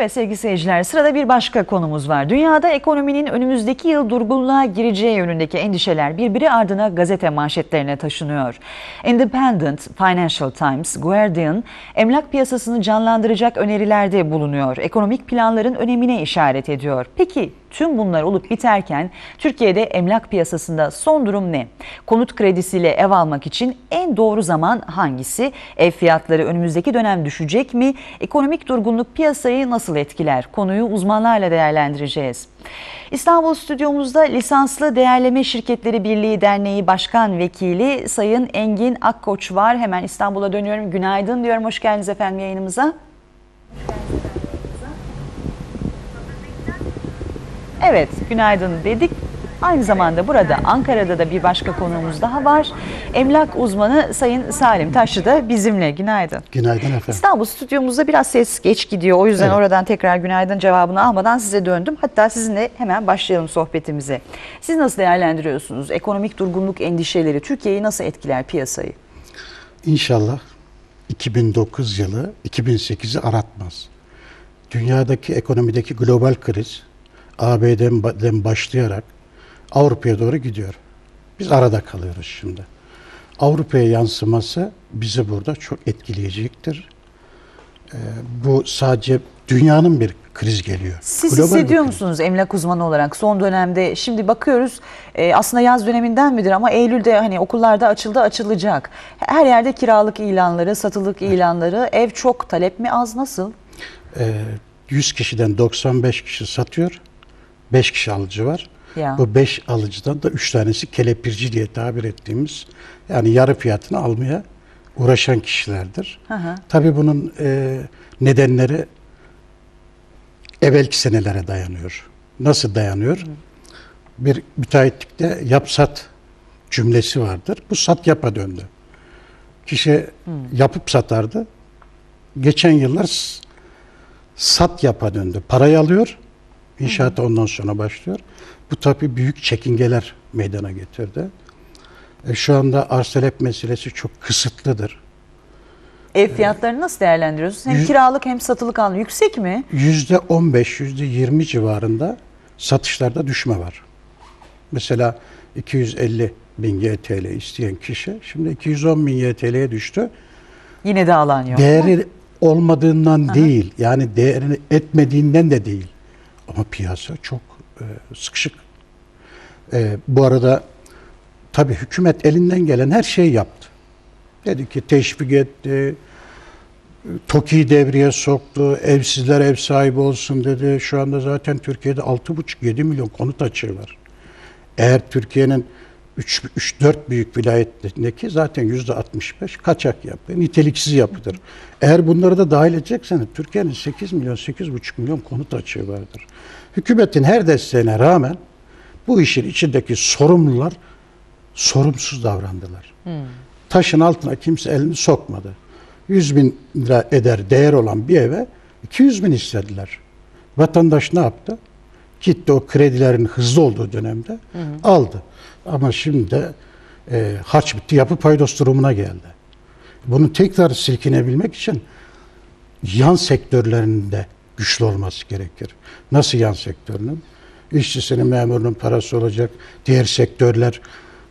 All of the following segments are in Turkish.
Evet sevgili seyirciler sırada bir başka konumuz var. Dünyada ekonominin önümüzdeki yıl durgunluğa gireceği yönündeki endişeler birbiri ardına gazete manşetlerine taşınıyor. Independent, Financial Times, Guardian emlak piyasasını canlandıracak önerilerde bulunuyor. Ekonomik planların önemine işaret ediyor. Peki tüm bunlar olup biterken Türkiye'de emlak piyasasında son durum ne? Konut kredisiyle ev almak için en doğru zaman hangisi? Ev fiyatları önümüzdeki dönem düşecek mi? Ekonomik durgunluk piyasayı nasıl etkiler? Konuyu uzmanlarla değerlendireceğiz. İstanbul stüdyomuzda Lisanslı Değerleme Şirketleri Birliği Derneği Başkan Vekili Sayın Engin Akkoç var. Hemen İstanbul'a dönüyorum. Günaydın diyorum. Hoş geldiniz efendim yayınımıza. Evet, günaydın dedik. Aynı zamanda burada Ankara'da da bir başka konuğumuz daha var. Emlak uzmanı Sayın Salim Taşlı da bizimle. Günaydın. Günaydın efendim. İstanbul stüdyomuzda biraz ses geç gidiyor. O yüzden Evet. oradan tekrar günaydın cevabını almadan size döndüm. Hatta sizinle hemen başlayalım sohbetimize. Siz nasıl değerlendiriyorsunuz? Ekonomik durgunluk endişeleri Türkiye'yi nasıl etkiler piyasayı? İnşallah 2009 yılı 2008'i aratmaz. Dünyadaki ekonomideki global kriz ABD'den başlayarak Avrupa'ya doğru gidiyor. Biz arada kalıyoruz şimdi. Avrupa'ya yansıması bizi burada çok etkileyecektir. Ee, bu sadece dünyanın bir kriz geliyor. Siz Global hissediyor musunuz emlak uzmanı olarak son dönemde? Şimdi bakıyoruz e, aslında yaz döneminden midir ama Eylül'de hani okullarda açıldı açılacak. Her yerde kiralık ilanları, satılık ilanları, ev çok, talep mi az nasıl? Ee, 100 kişiden 95 kişi satıyor, 5 kişi alıcı var. Ya. Bu 5 alıcıdan da 3 tanesi kelepirci diye tabir ettiğimiz yani yarı fiyatını almaya uğraşan kişilerdir. Hı hı. Tabii bunun e, nedenleri evvelki senelere dayanıyor. Nasıl dayanıyor? Bir müteahhitlikte yap sat cümlesi vardır. Bu sat yapa döndü. Kişi yapıp satardı. Geçen yıllar sat yapa döndü. Parayı alıyor, inşaata ondan sonra başlıyor. Bu tabii büyük çekingeler meydana getirdi. E, şu anda arz talep meselesi çok kısıtlıdır. Ev fiyatlarını nasıl değerlendiriyorsunuz? Hem Yüz- kiralık hem satılık alım yüksek mi? Yüzde 15, yüzde 20 civarında satışlarda düşme var. Mesela 250 bin YTL isteyen kişi şimdi 210 bin YTL'ye düştü. Yine de alan yok. Değeri olmadığından değil, yani değerini etmediğinden de değil. Ama piyasa çok e, sıkışık. E, bu arada tabii hükümet elinden gelen her şeyi yaptı. Dedi ki teşvik etti, TOKİ'yi devreye soktu, evsizler ev sahibi olsun dedi. Şu anda zaten Türkiye'de 6,5-7 milyon konut açığı var. Eğer Türkiye'nin 3-4 büyük vilayetindeki zaten %65 kaçak yapı, niteliksiz yapıdır. Eğer bunları da dahil edecekseniz Türkiye'nin 8 milyon, 8,5 milyon konut açığı vardır. Hükümetin her desteğine rağmen bu işin içindeki sorumlular sorumsuz davrandılar. Taşın altına kimse elini sokmadı. 100 bin lira eder değer olan bir eve 200 bin istediler. Vatandaş ne yaptı? Gitti o kredilerin hızlı olduğu dönemde aldı. Ama şimdi de e, harç bitti yapı paydos durumuna geldi. Bunu tekrar silkinebilmek için yan sektörlerinde güçlü olması gerekir. Nasıl yan sektörünün? İşçisinin, memurunun parası olacak. Diğer sektörler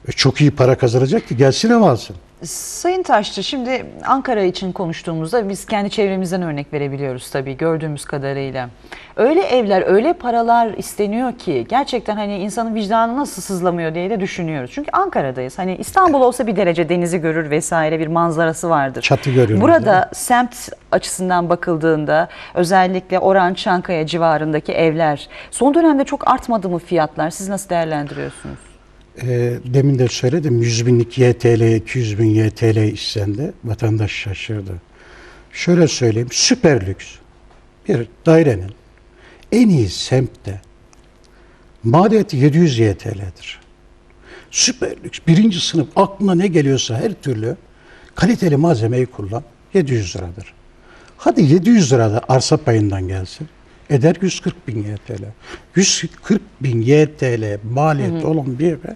e, çok iyi para kazanacak ki gelsin ev alsın. Sayın Taşçı şimdi Ankara için konuştuğumuzda biz kendi çevremizden örnek verebiliyoruz tabii gördüğümüz kadarıyla. Öyle evler, öyle paralar isteniyor ki gerçekten hani insanın vicdanı nasıl sızlamıyor diye de düşünüyoruz. Çünkü Ankara'dayız. Hani İstanbul olsa bir derece denizi görür vesaire bir manzarası vardır. Çatı görüyoruz, Burada semt açısından bakıldığında özellikle Oran, Çankaya civarındaki evler son dönemde çok artmadı mı fiyatlar? Siz nasıl değerlendiriyorsunuz? E, demin de söyledim 100 binlik YTL, 200 bin YTL istendi. Vatandaş şaşırdı. Şöyle söyleyeyim süper lüks bir dairenin en iyi semtte maliyeti 700 YTL'dir. Süper lüks birinci sınıf aklına ne geliyorsa her türlü kaliteli malzemeyi kullan 700 liradır. Hadi 700 lirada arsa payından gelsin. Eder 140 bin YTL. 140 bin YTL maliyeti olan bir eve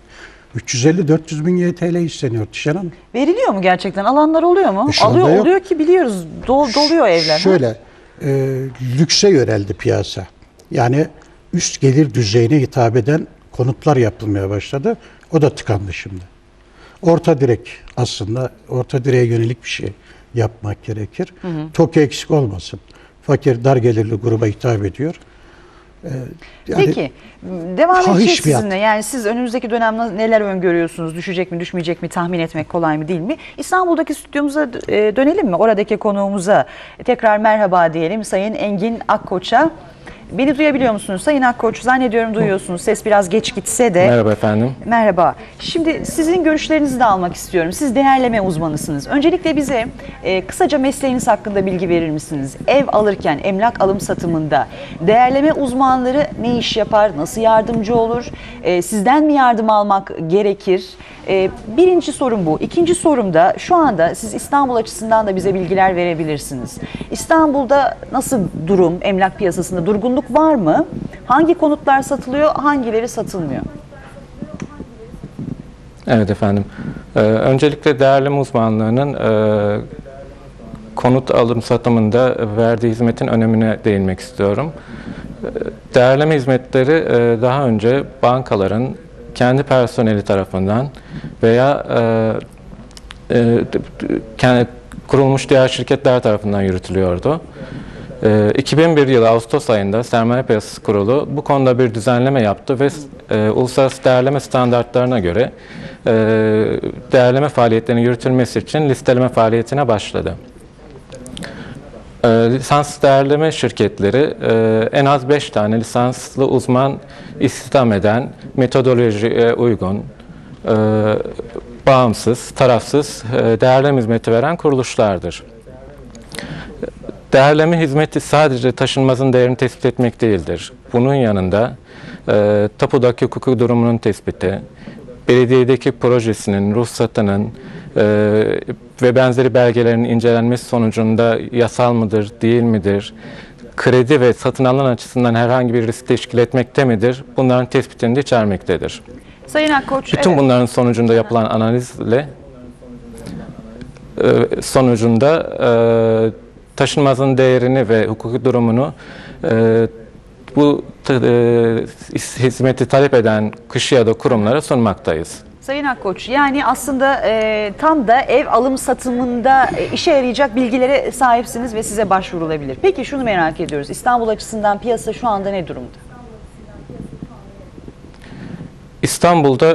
350-400 bin YTL isteniyor Tişen Hanım. Veriliyor mu gerçekten? Alanlar oluyor mu? E, şu anda Alıyor yok. oluyor ki biliyoruz. Dol, doluyor evler. Şöyle e, lükse yöneldi piyasa. Yani üst gelir düzeyine hitap eden konutlar yapılmaya başladı. O da tıkandı şimdi. Orta direk aslında orta direğe yönelik bir şey yapmak gerekir. TOKİ eksik olmasın. Fakir dar gelirli gruba hitap ediyor. Ee, yani Peki devam edeceğiz sizinle. Yani siz önümüzdeki dönem neler öngörüyorsunuz? Düşecek mi düşmeyecek mi tahmin etmek kolay mı değil mi? İstanbul'daki stüdyomuza e, dönelim mi? Oradaki konuğumuza tekrar merhaba diyelim Sayın Engin Akkoç'a. Beni duyabiliyor musunuz Sayın Akkoç? Zannediyorum duyuyorsunuz. Ses biraz geç gitse de. Merhaba efendim. Merhaba. Şimdi sizin görüşlerinizi de almak istiyorum. Siz değerleme uzmanısınız. Öncelikle bize e, kısaca mesleğiniz hakkında bilgi verir misiniz? Ev alırken, emlak alım satımında değerleme uzmanları ne iş yapar, nasıl yardımcı olur? E, sizden mi yardım almak gerekir? E, birinci sorum bu. İkinci sorum da şu anda siz İstanbul açısından da bize bilgiler verebilirsiniz. İstanbul'da nasıl durum, emlak piyasasında durgunluk var mı? Hangi konutlar satılıyor, hangileri satılmıyor? Evet efendim. Ee, öncelikle değerleme uzmanlığının e, konut alım satımında verdiği hizmetin önemine değinmek istiyorum. Ee, Değerleme hizmetleri e, daha önce bankaların kendi personeli tarafından veya e, e, kendi kurulmuş diğer şirketler tarafından yürütülüyordu. Ee, 2001 yılı Ağustos ayında Sermaye Piyasası Kurulu bu konuda bir düzenleme yaptı ve e, uluslararası değerleme standartlarına göre e, değerleme faaliyetlerinin yürütülmesi için listeleme faaliyetine başladı. E, lisans değerleme şirketleri e, en az 5 tane lisanslı uzman istihdam eden, metodolojiye uygun, e, bağımsız, tarafsız e, değerleme hizmeti veren kuruluşlardır. Değerleme hizmeti sadece taşınmazın değerini tespit etmek değildir. Bunun yanında e, tapudaki hukuki durumunun tespiti, belediyedeki projesinin, ruhsatının e, ve benzeri belgelerin incelenmesi sonucunda yasal mıdır, değil midir, kredi ve satın alan açısından herhangi bir risk teşkil etmekte midir, bunların tespitini de içermektedir. Sayın Akkoç, Bütün evet. bunların sonucunda yapılan analizle e, sonucunda e, taşınmazın değerini ve hukuki durumunu e, bu e, hizmeti talep eden kişi ya da kurumlara sunmaktayız. Sayın Akkoç, yani aslında e, tam da ev alım satımında e, işe yarayacak bilgilere sahipsiniz ve size başvurulabilir. Peki şunu merak ediyoruz. İstanbul açısından piyasa şu anda ne durumda? İstanbul'da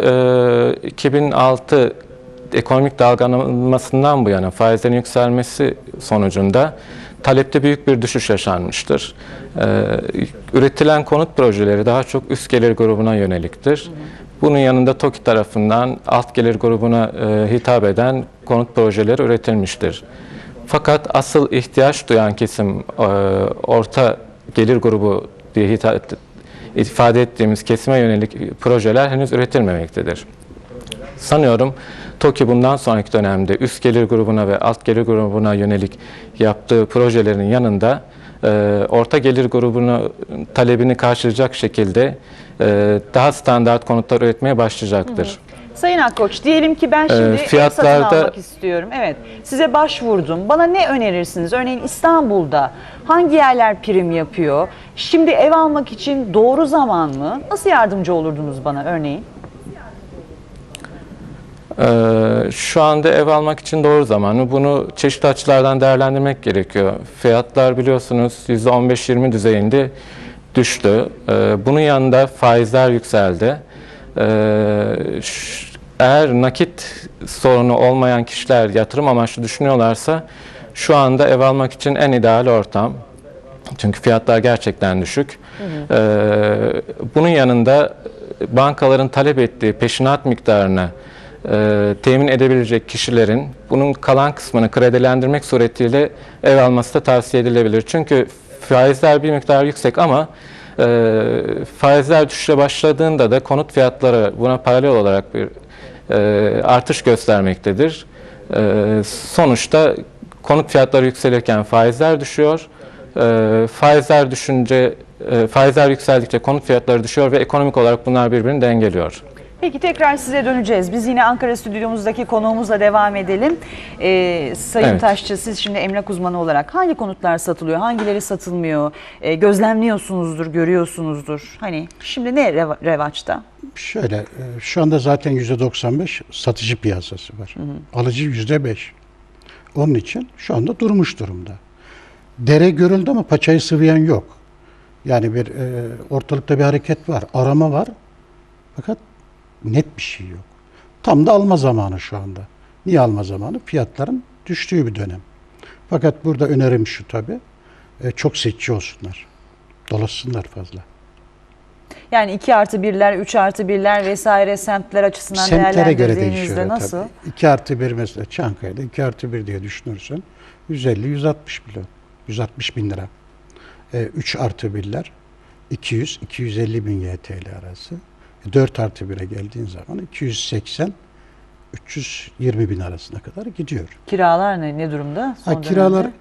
e, 2006 ekonomik dalgalanmasından bu yana faizlerin yükselmesi sonucunda talepte büyük bir düşüş yaşanmıştır. E, üretilen konut projeleri daha çok üst gelir grubuna yöneliktir. Bunun yanında TOKİ tarafından alt gelir grubuna e, hitap eden konut projeleri üretilmiştir. Fakat asıl ihtiyaç duyan kesim e, orta gelir grubu diye hitap ifade ettiğimiz kesime yönelik projeler henüz üretilmemektedir. Sanıyorum TOKİ bundan sonraki dönemde üst gelir grubuna ve alt gelir grubuna yönelik yaptığı projelerin yanında e, orta gelir grubuna talebini karşılayacak şekilde daha standart konutlar üretmeye başlayacaktır. Sayın Akkoç, diyelim ki ben şimdi ev satın fiyatlarda- almak istiyorum. Evet, size başvurdum. Bana ne önerirsiniz? Örneğin İstanbul'da hangi yerler prim yapıyor? Şimdi ev almak için doğru zaman mı? Nasıl yardımcı olurdunuz bana örneğin? Ee, şu anda ev almak için doğru zamanı. Bunu çeşitli açılardan değerlendirmek gerekiyor. Fiyatlar biliyorsunuz %15-20 düzeyinde düştü. Ee, bunun yanında faizler yükseldi. Ee, eğer nakit sorunu olmayan kişiler yatırım amaçlı düşünüyorlarsa şu anda ev almak için en ideal ortam. Çünkü fiyatlar gerçekten düşük. Ee, bunun yanında bankaların talep ettiği peşinat miktarını e, temin edebilecek kişilerin bunun kalan kısmını kredilendirmek suretiyle ev alması da tavsiye edilebilir. Çünkü faizler bir miktar yüksek ama e, faizler düşüşe başladığında da konut fiyatları buna paralel olarak bir e, artış göstermektedir. E, sonuçta konut fiyatları yükselirken faizler düşüyor. E, faizler düşünce e, faizler yükseldikçe konut fiyatları düşüyor ve ekonomik olarak bunlar birbirini dengeliyor. Peki tekrar size döneceğiz. Biz yine Ankara stüdyomuzdaki konuğumuzla devam edelim. Ee, Sayın Evet. Taşçı siz şimdi emlak uzmanı olarak hangi konutlar satılıyor, hangileri satılmıyor? Ee, gözlemliyorsunuzdur, görüyorsunuzdur. Hani şimdi ne reva- revaçta? Şöyle, e, şu anda zaten %95 satıcı piyasası var. Alıcı %5. Onun için şu anda durmuş durumda. Dere görüldü ama paçayı sıvayan yok. Yani bir e, ortalıkta bir hareket var, arama var. Fakat net bir şey yok. Tam da alma zamanı şu anda. Niye alma zamanı? Fiyatların düştüğü bir dönem. Fakat burada önerim şu tabii. e, çok seçici olsunlar. Dolaşsınlar fazla. Yani 2 artı 1'ler, 3 artı 1'ler vesaire semtler açısından Semtlere göre değişiyor. nasıl? Tabii. 2 artı 1 mesela Çankaya'da 2 artı 1 diye düşünürsen 150-160 milyon. 160 bin lira. 3 artı 1'ler 200-250 bin YTL arası. 4 artı 1'e geldiğin zaman 280 320 bin arasına kadar gidiyor. Kiralar ne, ne durumda? son Ha, kiralar dönemde?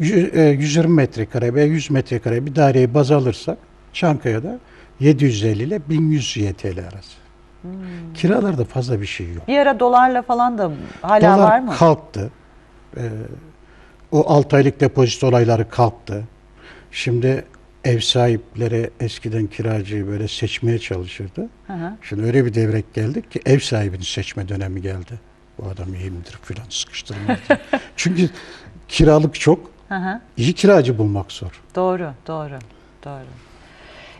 yü- e, 120 metrekare veya 100 metrekare bir daireyi baz alırsak Çankaya'da 750 ile 1100 YTL arası. Hmm. Kiralarda fazla bir şey yok. Bir ara dolarla falan da hala Dolar var mı? kalktı. Ee, o 6 aylık depozito olayları kalktı. Şimdi ev sahipleri eskiden kiracıyı böyle seçmeye çalışırdı. Hı hı. Şimdi öyle bir devrek geldik ki ev sahibini seçme dönemi geldi. Bu adam iyi midir filan sıkıştırmaz. Çünkü kiralık çok. Hı hı. iyi kiracı bulmak zor. Doğru, doğru, doğru.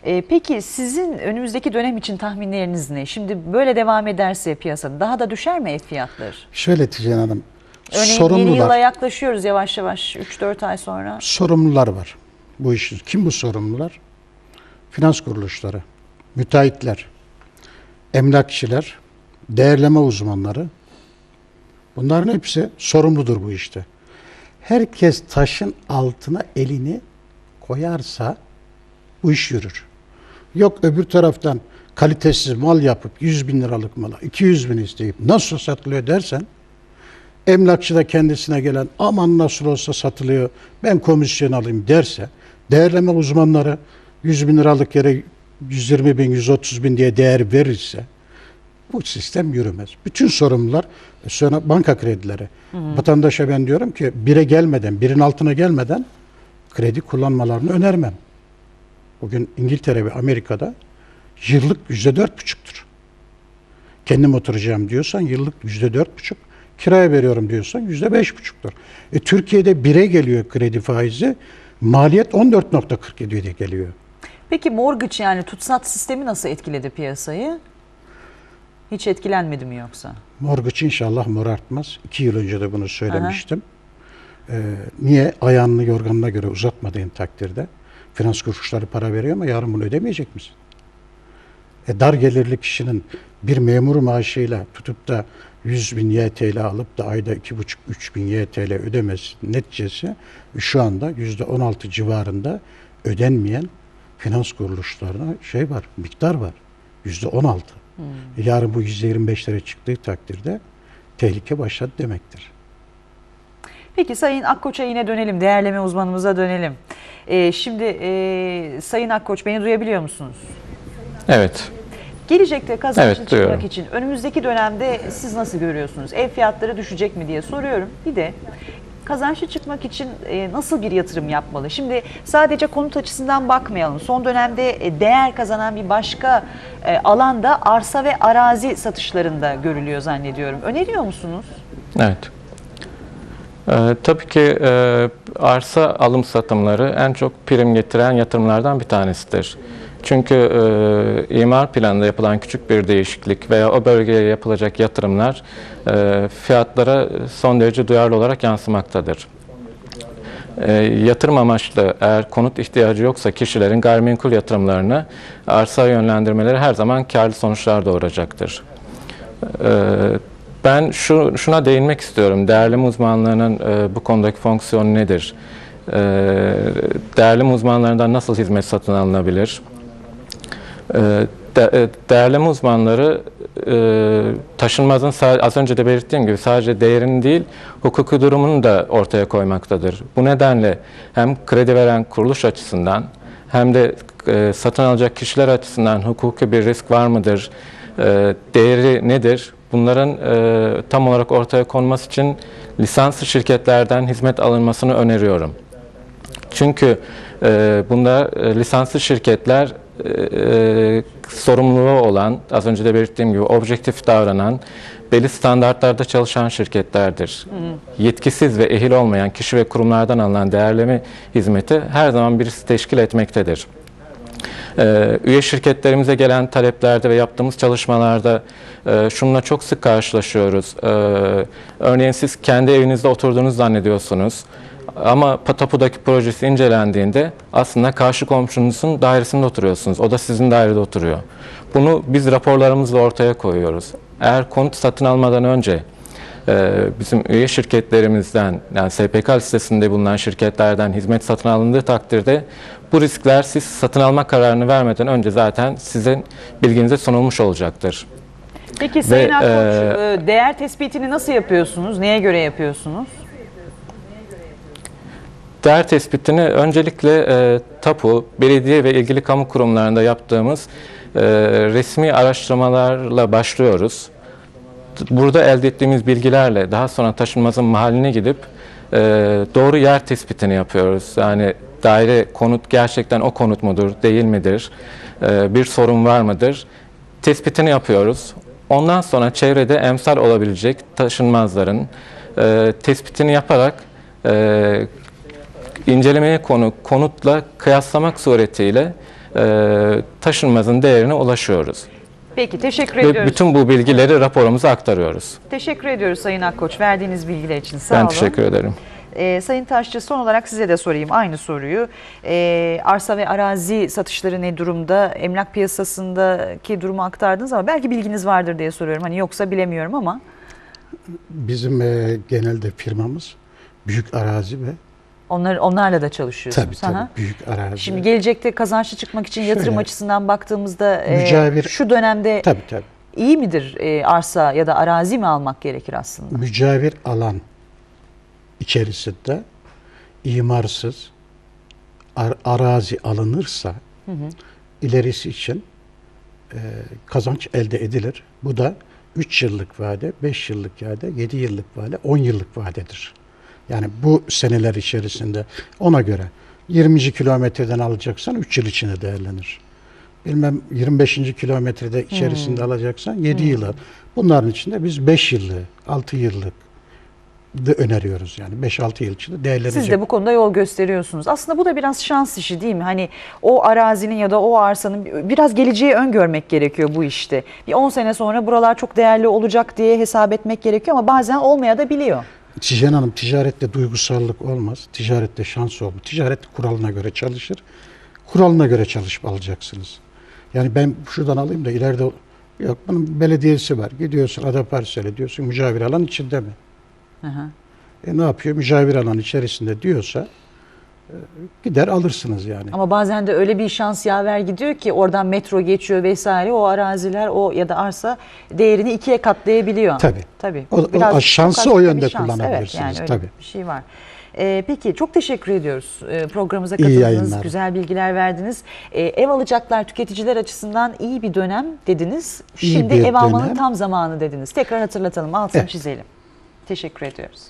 Ee, peki sizin önümüzdeki dönem için tahminleriniz ne? Şimdi böyle devam ederse piyasada daha da düşer mi ev fiyatları? Şöyle Tijen Hanım. Örneğin yeni sorumlular, yıla yaklaşıyoruz yavaş yavaş 3-4 ay sonra. sorumlular var bu işin. Kim bu sorumlular? Finans kuruluşları, müteahhitler, emlakçılar, değerleme uzmanları. Bunların hepsi sorumludur bu işte. Herkes taşın altına elini koyarsa bu iş yürür. Yok öbür taraftan kalitesiz mal yapıp 100 bin liralık mala 200 bin isteyip nasıl satılıyor dersen emlakçı da kendisine gelen aman nasıl olsa satılıyor ben komisyon alayım derse değerleme uzmanları 100 bin liralık yere 120 bin 130 bin diye değer verirse bu sistem yürümez. Bütün sorumlular sonra banka kredileri. Vatandaşa ben diyorum ki bire gelmeden, birin altına gelmeden kredi kullanmalarını önermem. Bugün İngiltere ve Amerika'da yıllık yüzde dört buçuktur. Kendim oturacağım diyorsan yıllık yüzde dört buçuk. Kiraya veriyorum diyorsan yüzde beş buçuktur. E, Türkiye'de bire geliyor kredi faizi. Maliyet 14.47'ye geliyor. Peki mortgage yani tutsat sistemi nasıl etkiledi piyasayı? Hiç etkilenmedi mi yoksa? Mortgage inşallah morartmaz. İki yıl önce de bunu söylemiştim. Ee, niye? Ayağını yorganına göre uzatmadığın takdirde finans kuruluşları para veriyor ama yarın bunu ödemeyecek misin? E, dar gelirli kişinin bir memur maaşıyla tutup da 100 bin YTL alıp da ayda 2,5-3 bin YTL ödemesi neticesi şu anda %16 civarında ödenmeyen finans kuruluşlarına şey var, miktar var. %16. E, Yarın bu %25'lere çıktığı takdirde tehlike başladı demektir. Peki Sayın Akkoç'a yine dönelim, değerleme uzmanımıza dönelim. Ee, şimdi e, Sayın Akkoç beni duyabiliyor musunuz? Evet. Gelecekte kazançlı Evet, çıkmak duyuyorum. için önümüzdeki dönemde siz nasıl görüyorsunuz? Ev fiyatları düşecek mi diye soruyorum. Bir de kazançlı çıkmak için e, nasıl bir yatırım yapmalı? Şimdi sadece konut açısından bakmayalım. Son dönemde e, değer kazanan bir başka e, alanda arsa ve arazi satışlarında görülüyor zannediyorum. Öneriyor musunuz? Evet. Ee, tabii ki e, arsa alım satımları en çok prim getiren yatırımlardan bir tanesidir. Çünkü e, imar planında yapılan küçük bir değişiklik veya o bölgeye yapılacak yatırımlar e, fiyatlara son derece duyarlı olarak yansımaktadır. E, yatırım amaçlı eğer konut ihtiyacı yoksa kişilerin gayrimenkul yatırımlarını arsa yönlendirmeleri her zaman karlı sonuçlar doğuracaktır. Ee, Ben şu şuna değinmek istiyorum. Değerleme uzmanlığının e, bu konudaki fonksiyonu nedir? Ee, Değerleme uzmanlarından nasıl hizmet satın alınabilir? Ee, e, Değerleme uzmanları e, taşınmazın az önce de belirttiğim gibi sadece değerini değil, hukuki durumunu da ortaya koymaktadır. Bu nedenle hem kredi veren kuruluş açısından hem de e, satın alacak kişiler açısından hukuki bir risk var mıdır? değeri nedir? Bunların tam olarak ortaya konması için lisanslı şirketlerden hizmet alınmasını öneriyorum. Çünkü bunda e, lisanslı şirketler e, e, sorumluluğu olan, az önce de belirttiğim gibi objektif davranan, belli standartlarda çalışan şirketlerdir. Yetkisiz ve ehil olmayan kişi ve kurumlardan alınan değerleme hizmeti her zaman bir risk teşkil etmektedir. Ee, üye şirketlerimize gelen taleplerde ve yaptığımız çalışmalarda e, şununla çok sık karşılaşıyoruz. Ee, örneğin siz kendi evinizde oturduğunuzu zannediyorsunuz. Ama Patapu'daki projesi incelendiğinde aslında karşı komşunuzun dairesinde oturuyorsunuz. O da sizin dairede oturuyor. Bunu biz raporlarımızla ortaya koyuyoruz. Eğer konut satın almadan önce e, bizim üye şirketlerimizden yani SPK listesinde bulunan şirketlerden hizmet satın alındığı takdirde bu riskler siz satın alma kararını vermeden önce zaten sizin bilginize sunulmuş olacaktır. Peki Sayın Akkoç, e, e, değer tespitini nasıl yapıyorsunuz? Neye göre yapıyorsunuz? Değer tespitini öncelikle e, TAPU, belediye ve ilgili kamu kurumlarında yaptığımız e, resmi araştırmalarla başlıyoruz. Burada elde ettiğimiz bilgilerle daha sonra taşınmazın mahalline gidip e, doğru yer tespitini yapıyoruz. Yani daire konut gerçekten o konut mudur, değil midir, e, bir sorun var mıdır? Tespitini yapıyoruz. Ondan sonra çevrede emsal olabilecek taşınmazların e, tespitini yaparak e, incelemeye konu konutla kıyaslamak suretiyle e, taşınmazın değerine ulaşıyoruz. Peki teşekkür Ve ediyoruz. bütün bu bilgileri raporumuza aktarıyoruz. Teşekkür ediyoruz Sayın Akkoç verdiğiniz bilgiler için. Sağ ben olun. teşekkür ederim. Ee, Sayın Taşçı son olarak size de sorayım aynı soruyu. Ee, arsa ve arazi satışları ne durumda? Emlak piyasasındaki durumu aktardınız ama belki bilginiz vardır diye soruyorum. Hani yoksa bilemiyorum ama. Bizim e, genelde firmamız büyük arazi ve Onlar, onlarla da çalışıyorsunuz. tabii tabii Aha. büyük arazi. Şimdi gelecekte kazançlı çıkmak için yatırım Şöyle, açısından baktığımızda e, mücavir- şu dönemde tabii tabii. iyi midir e, arsa ya da arazi mi almak gerekir aslında? mücavir alan içerisinde imarsız ar- arazi alınırsa ilerisi için e, kazanç elde edilir. Bu da 3 yıllık vade, 5 yıllık vade, 7 yıllık vade, 10 yıllık vadedir. Yani bu seneler içerisinde ona göre 20. kilometreden alacaksan 3 yıl içinde değerlenir. Bilmem 25. kilometrede içerisinde alacaksan 7 yıl al. Bunların içinde biz 5 yıllık, 6 yıllık da öneriyoruz yani 5-6 yıl içinde değerlenecek. Siz de bu konuda yol gösteriyorsunuz. Aslında bu da biraz şans işi değil mi? Hani o arazinin ya da o arsanın biraz geleceği öngörmek gerekiyor bu işte. Bir 10 sene sonra buralar çok değerli olacak diye hesap etmek gerekiyor ama bazen olmaya da biliyor. Tijen Hanım ticarette duygusallık olmaz. Ticarette şans olur. Ticaret kuralına göre çalışır. Kuralına göre çalışıp alacaksınız. Yani ben şuradan alayım da ileride yok bunun belediyesi var. Gidiyorsun ada parsel diyorsun mücavir alan içinde mi? Hı hı. E ne yapıyor? Mücavir alan içerisinde diyorsa gider alırsınız yani. Ama bazen de öyle bir şans yaver gidiyor ki oradan metro geçiyor vesaire o araziler o ya da arsa değerini ikiye katlayabiliyor. Tabii. Tabii. O- o şansı o yönde şans. kullanabilirsiniz, Evet, yani öyle tabii. bir şey var. Ee, peki çok teşekkür ediyoruz. Ee, programımıza katıldınız, güzel bilgiler verdiniz. Ee, ev alacaklar tüketiciler açısından iyi bir dönem dediniz. Şimdi ev almanın dönem. tam zamanı dediniz. Tekrar hatırlatalım, altını Evet. çizelim. Teşekkür ediyoruz.